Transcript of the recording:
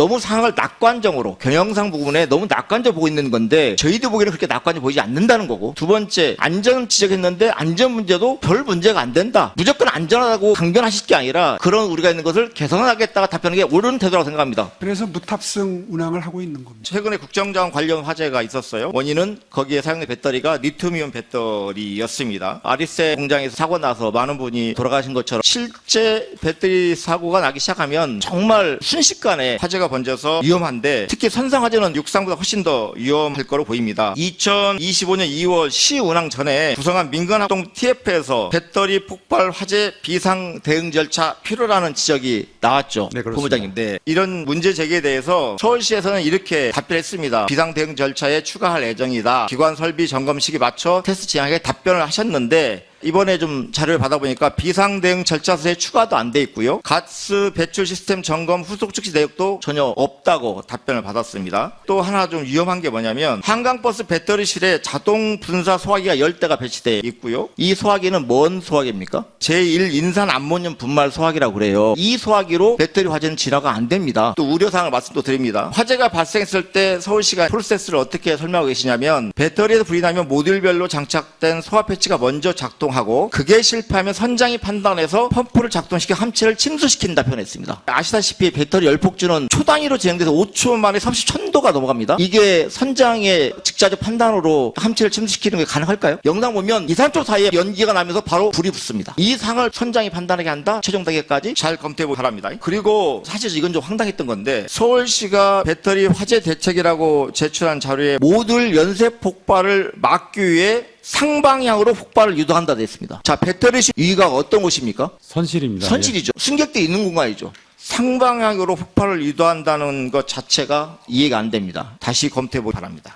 너무 상황을 낙관적으로 경영상 부분에 너무 낙관적 보고 있는 건데 저희도 보기에는 그렇게 낙관적 보이지 않는다는 거고 두 번째 안전 지적했는데 안전 문제도 별 문제가 안 된다. 무조건 안전하다고 강변하실 게 아니라 그런 우리가 있는 것을 개선하겠다가 답하는 게 옳은 태도라고 생각합니다. 그래서 무탑승 운항을 하고 있는 겁니다. 최근에 국정장 관련 화재가 있었어요. 원인은 거기에 사용된 배터리가 리튬이온 배터리였습니다. 아리세 공장에서 사고 나서 많은 분이 돌아가신 것처럼 실제 배터리 사고가 나기 시작하면 정말 순식간에 화재가 번져서 위험한데 특히 선상 화재는 육상보다 훨씬 더 위험할 거로 보입니다. 2025년 2월 시 운항 전에 구성한 민간합동 TF에서 배터리 폭발 화재 비상 대응 절차 필요라는 지적이 나왔죠. 네. 본부장님. 네. 이런 문제 제기에 대해서 서울시에서는 이렇게 답변했습니다. 비상 대응 절차에 추가할 예정이다. 기관 설비 점검 시기 맞춰 테스트 진행하게 답변을 하셨는데 이번에 좀 자료를 받아보니까 비상 대응 절차서에 추가도 안 돼 있고요. 가스 배출 시스템 점검 후속 즉시 내역도 전혀 없다고 답변을 받았습니다. 또 하나 좀 위험한 게 뭐냐면 한강버스 배터리실에 자동 분사 소화기가 10대가 배치되어 있고요. 이 소화기는 뭔 소화기입니까? 제1 인산 암모늄 분말 소화기라고 그래요. 이 소화기로 배터리 화재는 진화가 안 됩니다. 또 우려사항을 말씀도 드립니다. 화재가 발생했을 때 서울시가 프로세스를 어떻게 설명하고 계시냐면 배터리에서 불이 나면 모듈별로 장착된 소화 패치가 먼저 작동 하고 그게 실패하면 선장이 판단해서 펌프를 작동시켜 함체를 침수시킨다 표현했습니다. 아시다시피 배터리 열폭주는 초 단위로 진행돼서 5초 만에 30천도가 넘어갑니다. 이게 선장의 직자적 판단으로 함체를 침수시키는 게 가능할까요? 영상 보면 2, 3초 사이에 연기가 나면서 바로 불이 붙습니다. 이 상을 선장이 판단하게 한다. 최종 단계까지 잘 검토해 보기 바랍니다. 그리고 사실 이건 좀 황당했던 건데 서울시가 배터리 화재 대책이라고 제출한 자료에 모듈 연쇄 폭발을 막기 위해 상방향으로 폭발을 유도한다 되어 있습니다. 자, 배터리실 위가 어떤 곳입니까? 선실입니다. 선실이죠. 승객대 있는 공간이죠. 상방향으로 폭발을 유도한다는 것 자체가 이해가 안 됩니다. 다시 검토해 보기 바랍니다.